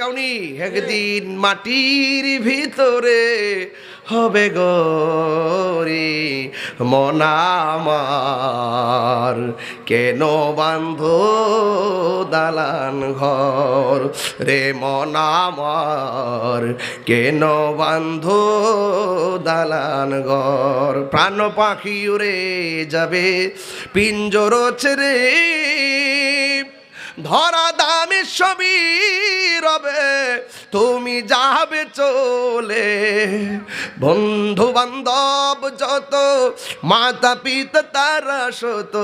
কাউনি? একদিন মাটির ভিতরে হবে গরি। মনামার কেন বান্ধ দালান ঘর? রে মনামার কেন বান্ধ দালান ঘর? প্রাণ পাখি উড়ে যাবে, পিঞ্জর ছেড়ে ধরা দামে সবই রবে। তুমি যাবে চলে। বন্ধু বান্ধব যত মাতা পিতা তারা শত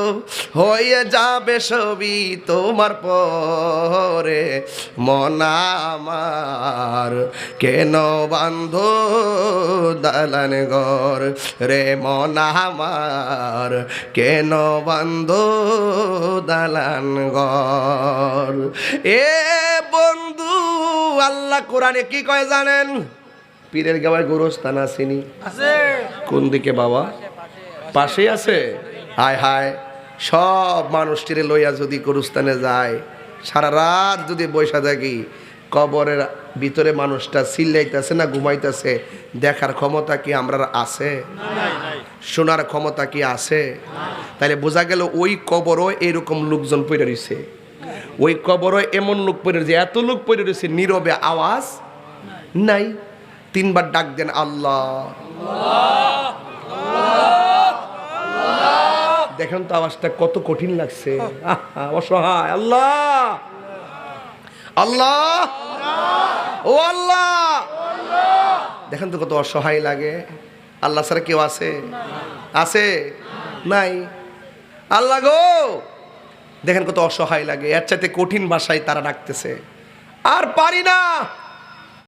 হয়ে যাবে সবই তোমার পরে। মনা আমার কেন বান্ধ দালান ঘর? রে মনা আমার কেন বান্ধ দালান ঘর? এ আল্লাহ কোরআনে কি কয় জানেন? পীরের গাওয়ায় গোরস্থান আসেনি। কোন দিকে বাবা? পাশে আছে? হায় হায় সব মানুষটিরে লইয়া যদি গোরস্থানে যায় সারা রাত যদি বৈশা থাকি কবরের ভিতরে মানুষটা চিল্লাইতেছে না ঘুমাইতেছে দেখার ক্ষমতা কি আমরা আছে? শোনার ক্ষমতা কি আছে? তাহলে বোঝা গেল ওই কবরও এরকম লোকজন পড়ে রয়েছে ওই কবরও এমন লোক পড়ে রয়েছে, এত লোক পড়ে রয়েছে, নীরবে আওয়াজ নাই। তিনবার ডাক দেন, আল্লাহ। দেখেন তো আওয়াজটা কত কঠিন লাগছে। অসহায়, আল্লাহ। আল্লাহ। ও আল্লাহ। দেখেন তো কত অসহায় লাগে। আল্লাহ ছাড়া কেউ আছে? আছে? নাই। আল্লাহ গো। দেখেন কত অসহায় লাগে। এর চাইতে কঠিন ভাষায় তারা ডাকতেছে। আর পারি না!